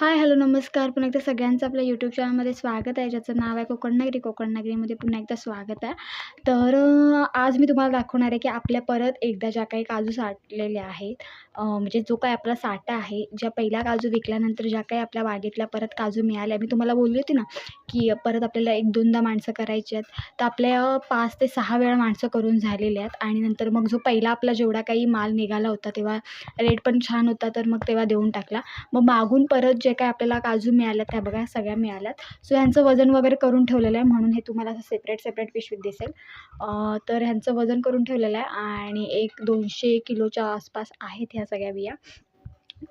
Hi hello नमस्कार. पुन्हा एकदा सगळ्यांचं आपल्या यूट्यूब चॅनलमध्ये स्वागत आहे. ज्याचं नाव आहे कोकण नगरी. कोकण नगरीमध्ये पुन्हा एकदा स्वागत आहे. तर आज मी तुम्हाला दाखवणार आहे की आपल्या परत एकदा ज्या काही काजू साठलेल्या आहेत म्हणजे जो काही आपला साठा आहे ज्या पहिल्या काजू विकल्यानंतर ज्या काही आपल्या बागेतल्या परत काजू मिळाल्या. मी तुम्हाला बोलली होती ना की परत आपल्याला एक दोनदा माणसं करायची आहेत. तर आपल्या पाच ते सहा वेळा माणसं करून झालेली आहेत. आणि नंतर मग जो पहिला आपला जेवढा काही माल निघाला होता तेव्हा रेट पण छान होता तर मग तेव्हा देऊन टाकला. मग मागून परत जे जे काय आपल्याला काजू मिळाल्या त्या बघा सगळ्या मिळाल्यात. सो ह्यांचं वजन वगैरे करून ठेवलेलं आहे म्हणून हे तुम्हाला असं सेपरेट सेपरेट पिशवीत दिसेल. तर ह्यांचं वजन करून ठेवलेलं आहे आणि एक दोनशे किलोच्या आसपास आहेत ह्या सगळ्या बिया.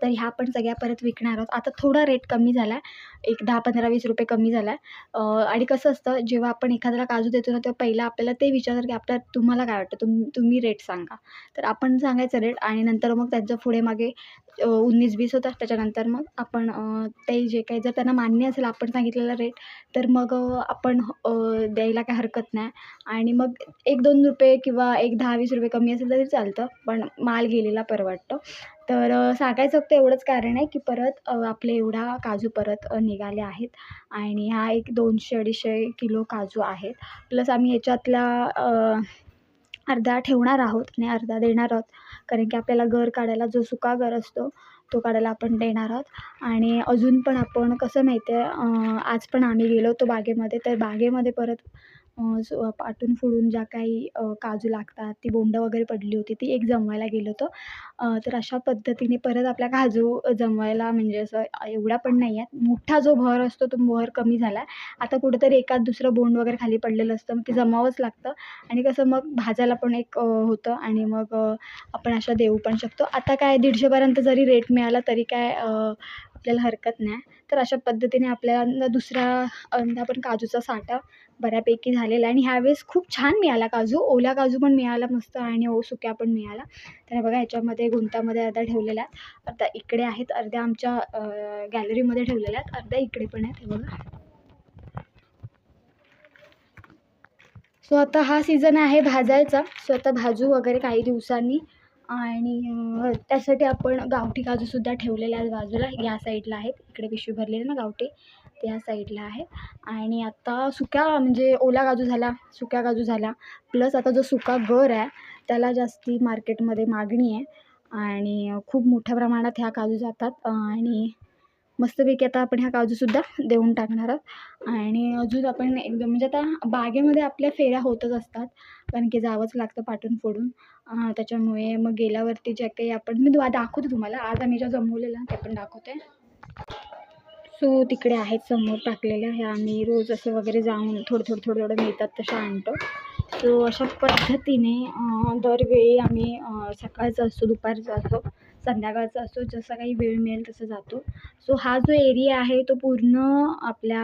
तर ह्या पण सगळ्या परत विकणार आहोत. आता थोडा रेट कमी झाला आहे एक दहा पंधरा वीस रुपये कमी झाला आहे आणि कसं असतं जेव्हा आपण एखाद्याला काजू देतो ना तेव्हा पहिला आपल्याला ते विचारतात की आपल्या तुम्हाला काय वाटतं? तुम तुम्ही रेट सांगा. तर आपण सांगायचं रेट आणि नंतर मग त्यांचं पुढे मागे उन्नीस वीस होतात त्याच्यानंतर मग आपण ते जे काही जर त्यांना मान्य असेल आपण सांगितलेला रेट तर मग आपण द्यायला काही हरकत नाही. आणि मग एक दोन रुपये किंवा एक दहा वीस रुपये कमी असेल तरी चालतं पण माल गेलेला परवडतो. तर सांगायचं फक्त एवढंच कारण आहे की परत आपले एवढा काजू परत निघाले आहेत. आणि हा एक दोनशे अडीचशे किलो काजू आहेत. प्लस आम्ही याच्यातला अर्धा ठेवणार आहोत आणि अर्धा देणार आहोत. कारण की आपल्याला गर काढायला जो सुका गर असतो तो काढायला आपण देणार आहोत. आणि अजून पण आपण कसं माहिती आहे आज पण आम्ही गेलो होतो बागेमध्ये तर बागेमध्ये परत पाटून फोडून ज्या काही काजू लागतात ती बोंडं वगैरे पडली होती ती एक जमवायला गेलो होतो. तर अशा पद्धतीने परत आपल्या काजू जमवायला म्हणजे असं एवढा पण नाही आहे. मोठा जो भर असतो तो भर कमी झाला आहे आता कुठेतरी एकाच दुसरं बोंड वगैरे खाली पडलेलं असतं मग ते जमावंच लागतं. आणि कसं मग भाजायला पण एक होतं आणि मग आपण अशा देऊ पण शकतो. आता काय दीडशेपर्यंत जरी रेट मिळाला तरी काय आपल्याला हरकत नाही. तर अशा पद्धतीने आपल्याला दुसरा अंदा पण काजूचा साठा बऱ्यापैकी झालेला आहे. आणि ह्यावेळेस खूप छान मिळाला काजू. ओला काजू पण मिळाला मस्त आणि ओ सुक्या पण मिळाला. तर बघा ह्याच्यामध्ये गुंतामध्ये अर्धा ठेवलेला आहेत. अर्धा इकडे आहेत अर्ध्या आमच्या गॅलरीमध्ये ठेवलेल्या आहेत. अर्ध्या इकडे पण आहेत हे बघा. सो आता हा सीझन आहे भाजायचा. सो आता भाजू वगैरे काही दिवसांनी. आणि त्यासाठी आपण गावठी काजूसुद्धा ठेवलेल्या आहेत बाजूला. या साईडला आहेत. इकडे पिशवी भरलेली ना गावठी त्या साईडला आहे. आणि आता सुक्या म्हणजे ओला काजू झाला सुक्या काजू झाला. प्लस आता जो सुका गर आहे त्याला जास्ती मार्केटमध्ये मागणी आहे. आणि खूप मोठ्या प्रमाणात ह्या काजू जातात. आणि मस्तपैकी आता आपण ह्या काजूसुद्धा देऊन टाकणार आहोत. आणि अजून आपण एकदम म्हणजे आता बागेमध्ये आपल्या फेऱ्या होतच असतात कारण की जावंच लागतं पाटून फोडून. त्याच्यामुळे मग गेल्यावरती जे काही आपण मी दाखवते तुम्हाला. आज आम्ही ज्या जमवलेलं ते पण दाखवते. सो तिकडे आहेत समोर टाकलेल्या. ह्या आम्ही रोज असं वगैरे जाऊन थोडं थोडं थोडं थोडं मिळतात तशा आणतो. सो अशा पद्धतीने दरवेळी आम्ही सकाळचा असतो दुपारचा असतो संध्याकाळचा असतो जसा काही वेळ मिळेल तसं जातो. सो हा जो एरिया आहे तो पूर्ण आपल्या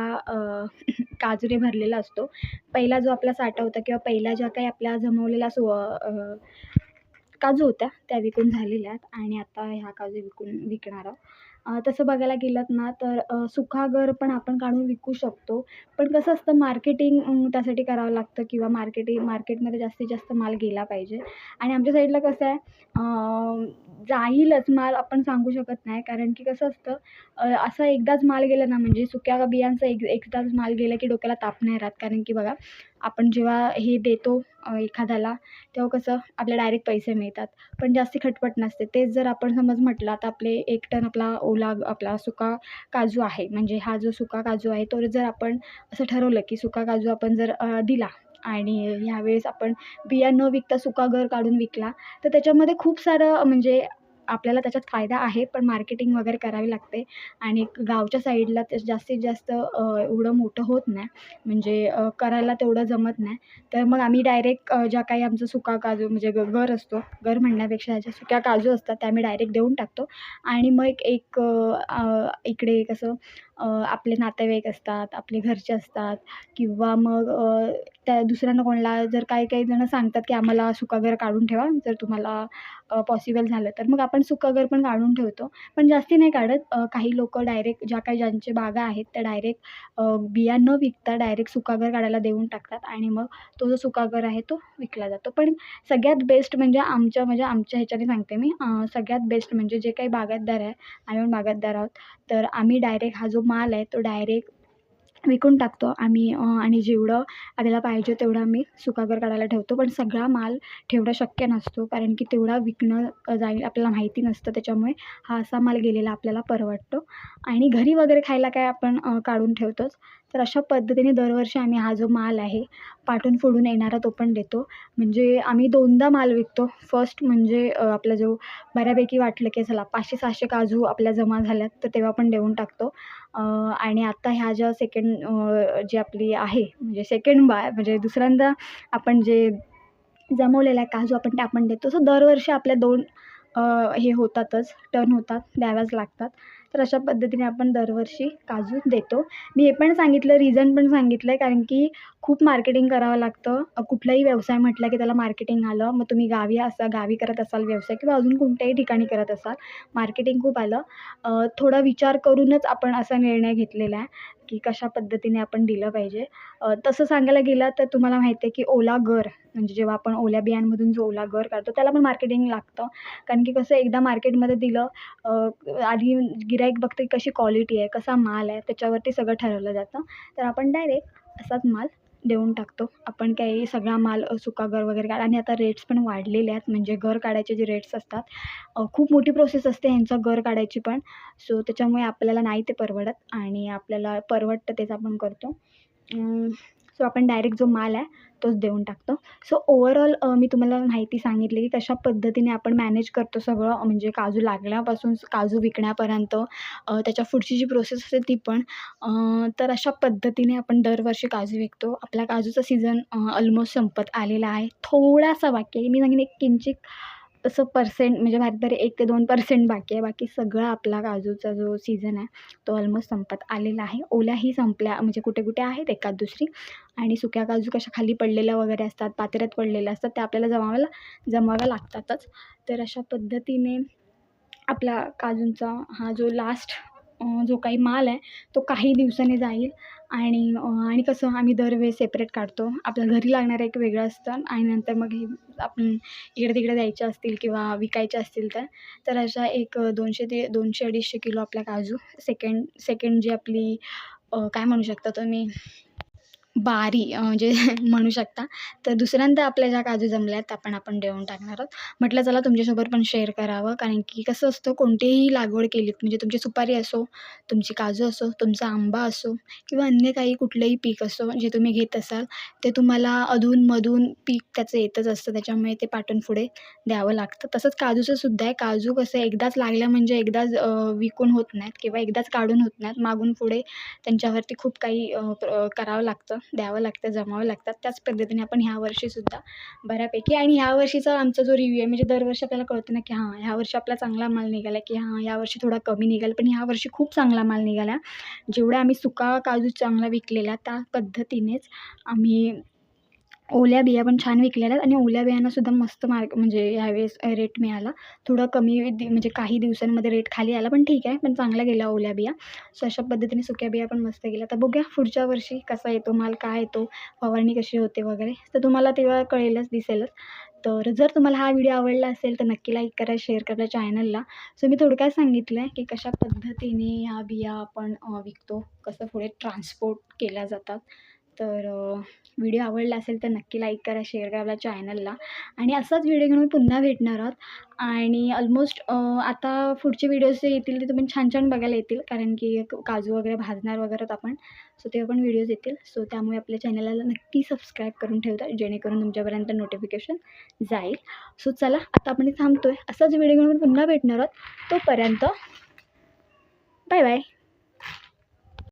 काजूने भरलेला असतो. पहिला जो आपला साठा होता किंवा पहिला ज्या काही आपल्या जमवलेला सो काजू होत्या त्या विकून झालेल्या आहेत. आणि आता ह्या काजू विकून विकणार आहोत. तसं बघायला गेलात ना तर सुखागर पण आपण काढून विकू शकतो. पण कसं असतं मार्केटिंग त्यासाठी करावं लागतं किंवा मार्केटिंग मार्केटमध्ये जास्तीत जास्त माल गेला पाहिजे. आणि आमच्या साईडला कसं आहे जाईलच माल आपण सांगू शकत नाही. कारण की कसं असतं असं एकदाच माल गेला ना म्हणजे सुक्या बियांचा एक एकदाच माल गेला की डोक्याला ताप नाही राहत. कारण की बघा आपण जेव्हा हे देतो एखाद्याला तेव्हा कसं आपल्या डायरेक्ट पैसे मिळतात. पण जास्ती खटपट नसते. तेच जर आपण समज म्हटलं आता आपले एक टन आपला ओला आपला सुका काजू आहे. म्हणजे हा जो सुका काजू आहे तो जर आपण असं ठरवलं की सुका काजू आपण जर दिला आणि ह्यावेळेस आपण बिया न विकता सुका गर काढून विकला तर त्याच्यामध्ये खूप सारं म्हणजे आपल्याला त्याच्यात फायदा आहे पण मार्केटिंग वगैरे करावी लागते. आणि गावच्या साईडला ते जास्तीत जास्त एवढं मोठं होत नाही. म्हणजे करायला तेवढं जमत नाही. तर मग आम्ही डायरेक्ट ज्या काही आमचं सुका काजू म्हणजे ग गर असतो गर म्हणण्यापेक्षा ज्या सुक्या काजू असतात त्या आम्ही डायरेक्ट देऊन टाकतो. आणि मग एक इकडे कसं आपले नातेवाईक असतात आपले घरचे असतात किंवा मग त्या दुसऱ्यांना कोणाला जर काही काही जणं सांगतात की आम्हाला सुका घर काढून ठेवा जर तुम्हाला पॉसिबल झालं तर. मग आपण सुका घर पण काढून ठेवतो. पण जास्ती नाही काढत. काही लोक डायरेक्ट ज्या काही ज्यांचे बागा आहेत त्या डायरेक्ट बिया न विकता डायरेक्ट सुका घर काढायला देऊन टाकतात आणि मग तो जो सुका घर आहे तो विकला जातो. पण सगळ्यात बेस्ट म्हणजे आमच्या म्हणजे आमच्या ह्याच्याने सांगते मी. सगळ्यात बेस्ट म्हणजे जे काही बागायतदार आहे आम्ही पण बागायतदार आहोत. तर आम्ही डायरेक्ट हा जो माल आहे तो डायरेक्ट विकून टाकतो आम्ही आणि जेवढं आपल्याला पाहिजे तेवढं आम्ही सुकागर काढायला ठेवतो. पण सगळा माल ठेवणं शक्य नसतो कारण की तेवढा विकणं जाईल आपल्याला माहिती नसतं. त्याच्यामुळे हा असा माल गेलेला आपल्याला परवडतो. आणि घरी वगैरे खायला काय आपण काढून ठेवतोच. तर अशा पद्धतीने दरवर्षी आम्ही हा जो माल आहे पाठून फोडून येणारा तो पण देतो. म्हणजे आम्ही दोनदा माल विकतो. फर्स्ट म्हणजे आपला जो बऱ्यापैकी वाटलं की चला पाचशे सहाशे काजू आपल्या जमा झाल्यात तर तेव्हा पण देऊन टाकतो. आणि आत्ता ह्या ज्या सेकंड जी आपली आहे म्हणजे सेकंड बा म्हणजे दुसऱ्यांदा आपण जे जमवलेला आहे काजू आपण ते आपण देतो. सो दरवर्षी आपल्या दोन हे होतातच टर्न होतात द्याव्याच लागतात. तर अशा पद्धतीने आपण दरवर्षी काजू देतो. मी हे पण सांगितलं रिझन पण सांगितलं आहे कारण की खूप मार्केटिंग करावं लागतं. कुठलाही व्यवसाय म्हटलं की त्याला मार्केटिंग आलं मग तुम्ही गावी असा गावी करत असाल व्यवसाय किंवा अजून कोणत्याही ठिकाणी करत असाल मार्केटिंग खूप आलं. थोडा विचार करूनच आपण असा निर्णय घेतलेला आहे की कशा पद्धतीने आपण दिलं पाहिजे. तसं सांगायला गेलं तर तुम्हाला माहिती आहे की ओला गर म्हणजे जेव्हा आपण ओल्या बियांमधून जो ओला गर काढतो त्याला पण मार्केटिंग लागतं. कारण की कसं एकदा मार्केटमध्ये दिलं आधी गिऱ्हाईक बघतं की कशी क्वालिटी आहे कसा माल आहे त्याच्यावरती सगळं ठरवलं जातं. तर आपण डायरेक्ट असाच माल देऊन टाकतो. आपण काही सगळा माल सुका घर वगैरे काढ आणि आता रेट्स पण वाढलेले आहेत. म्हणजे घर काढायचे जे रेट्स असतात खूप मोठी प्रोसेस असते यांचं घर काढायची पण. सो त्याच्यामुळे आपल्याला नाही ते परवडत आणि आपल्याला परवडतं तेच आपण करतो. सो आपण डायरेक्ट जो माल आहे तोच देऊन टाकतो. सो ओवरऑल मी तुम्हाला माहिती सांगितली की कशा पद्धतीने आपण मॅनेज करतो सगळं म्हणजे काजू लागल्यापासून काजू विकण्यापर्यंत त्याच्या पुढची जी प्रोसेस असते ती पण तर अशा पद्धतीने आपण दरवर्षी काजू विकतो. आपला काजूचा सीझन ऑलमोस्ट संपत आलेला आहे. थोडासा बाकी आहे. मी सांगेन एक किंचित तसं पर्सेंट म्हणजे भारी एक ते दोन पर्सेंट बाकी आहे. बाकी सगळा आपला काजूचा जो सीझन आहे तो ऑलमोस्ट संपत आलेला आहे. ओल्याही संपल्या म्हणजे कुठे कुठे आहेत एकात दुसरी. आणि सुक्या काजू कशा खाली पडलेल्या वगैरे असतात पातेऱ्यात पडलेल्या असतात त्या आपल्याला जमावायला जमाव्या लागतातच. तर अशा पद्धतीने आपला काजूंचा हा जो लास्ट जो काही माल आहे तो काही दिवसांनी जाईल. आणि आणि कसं आम्ही दरवेळेस सेपरेट काढतो. आपल्या घरी लागणारं एक वेगळं असतं. आणि नंतर मग हे आपण इकडे तिकडे द्यायचे असतील किंवा विकायचे असतील तर तर अशा एक दोनशे ते दोनशे अडीचशे किलो आपल्या काजू सेकंड सेकंड जी आपली काय म्हणू शकता तुम्ही? बारी म्हणजे म्हणू शकता. तर दुसऱ्यांदा आपल्या ज्या काजू जमल्या आहेत त्या पण आपण देऊन टाकणार आहोत. म्हटलं चला तुमच्यासोबत पण शेअर करावं. कारण की कसं असतं कोणतीही लागवड केलीत म्हणजे तुमची सुपारी असो तुमची काजू असो तुमचा आंबा असो किंवा अन्य काही कुठलंही पीक असो जे तुम्ही घेत असाल ते तुम्हाला अधूनमधून पीक त्याचं येतच असतं. त्याच्यामुळे ते पाठून पुढे द्यावं लागतं. तसंच काजूचं सुद्धा आहे. काजू कसं एकदाच लागल्या म्हणजे एकदाच विकून होत नाहीत किंवा एकदाच काढून होत नाहीत. मागून पुढे त्यांच्यावरती खूप काही करावं लागतं. द्यावं लागतं जमावं लागतात. त्याच पद्धतीने आपण ह्या वर्षीसुद्धा बऱ्यापैकी आणि ह्या वर्षीचा आमचा जो रिव्ह्यू आहे म्हणजे दरवर्षी आपल्याला कळतं ना की हां ह्या वर्षी आपला चांगला माल निघाला की हां यावर्षी वर्षी थोडा कमी निघाला. पण ह्या वर्षी खूप चांगला माल निघाला. जेवढा आम्ही सुका काजू चांगला विकलेला त्या पद्धतीनेच आम्ही ओल्या बिया पण छान विकलेल्या आणि ओल्या बियांनासुद्धा मस्त मार्क म्हणजे ह्यावेळेस रेट मिळाला. थोडं कमी दि म्हणजे काही दिवसांमध्ये रेट खाली आला पण ठीक आहे पण चांगला गेला ओल्या बिया. सो अशा पद्धतीने सुक्या बिया पण मस्त गेल्या. तर बघूया पुढच्या वर्षी कसा येतो माल काय येतो फवारणी कशी होते वगैरे. तर तुम्हाला तेव्हा कळेलच दिसेलच. तर जर तुम्हाला हा व्हिडिओ आवडला असेल तर नक्की लाईक करा शेअर करा चॅनलला सो मी थोडक्यात सांगितलं आहे की कशा पद्धतीने ह्या बिया आपण विकतो कसं पुढे ट्रान्सपोर्ट केल्या जातात. तर व्हिडिओ आवडला असेल तर नक्की लाईक करा शेअर करा चॅनलला. आणि असाच व्हिडिओ घेऊन पुन्हा भेटणार आहोत. आणि ऑलमोस्ट आता पुढचे व्हिडिओज जे येतील ते तुम्ही छान छान बघायला येतील. कारण की काजू वगैरे भाजणार वगैरे आपण. सो तेव्हा पण व्हिडिओज येतील. सो त्यामुळे आपल्या चॅनलला नक्की सबस्क्राईब करून ठेवता. जेणेकरून तुमच्यापर्यंत नोटिफिकेशन जाईल. सो चला आता आपण थांबतो आहे असाच व्हिडिओ घेऊन पुन्हा भेटणार आहोत. तोपर्यंत बाय बाय